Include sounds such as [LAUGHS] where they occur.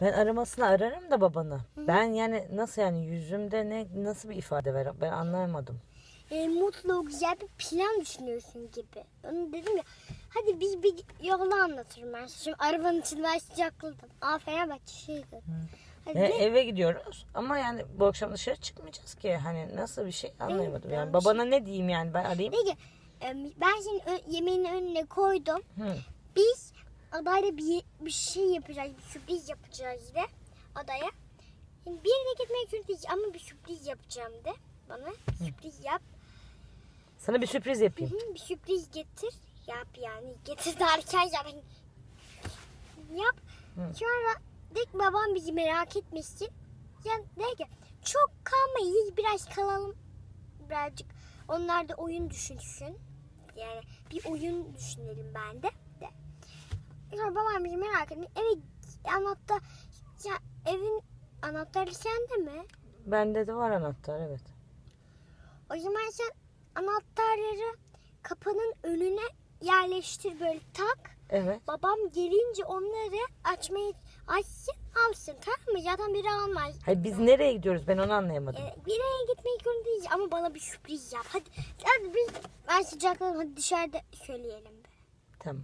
Ben aramasını ararım da babanı. Ben yani nasıl yani yüzümde ne nasıl bir ifade ver ben anlayamadım. e, mutlu, güzel bir plan düşünüyorsun gibi. Onu dedim ya. Hadi biz bir yolu anlatırım ben. Şimdi arabanın içinde ben sıcakladım. Aa Fenerbahçe şeydi. Hadi E, eve gidiyoruz ama yani bu akşam dışarı çıkmayacağız ki. Hani nasıl bir şey anlayamadım. Yani bir babana ne diyeyim yani ben arayayım. Peki e, ben senin ö- yemeğinin önüne koydum. Hı. Biz adayla bir, bir şey yapacağız. Bir sürpriz yapacağız de adaya. Yani bir yere gitmek değil ama bir sürpriz yapacağım de bana. Sürpriz yap. Sana bir sürpriz yapayım. Hı, bir sürpriz getir. Yap yani. Getir [LAUGHS] derken yani. Yap. Sonra de ki babam bizi merak etmesin. Yani de ki çok kalmayız biraz kalalım. Birazcık onlar da oyun düşünsün. Yani bir oyun düşünelim ben de. Babam bizi merak etmesin. Eve anahtar ya evin anahtarı sende mi? Bende de var anahtar evet. O zaman sen anahtarları kapının önüne yerleştir böyle tak. Evet. Babam gelince onları açmayı açsın alsın tamam mı? Zaten biri almaz. Hayır biz nereye gidiyoruz ben onu anlayamadım. Ee, bir yere gitmek zorundayız ama bana bir sürpriz yap. Hadi, hadi biz ben sıcakladım hadi dışarıda söyleyelim. be. Tamam.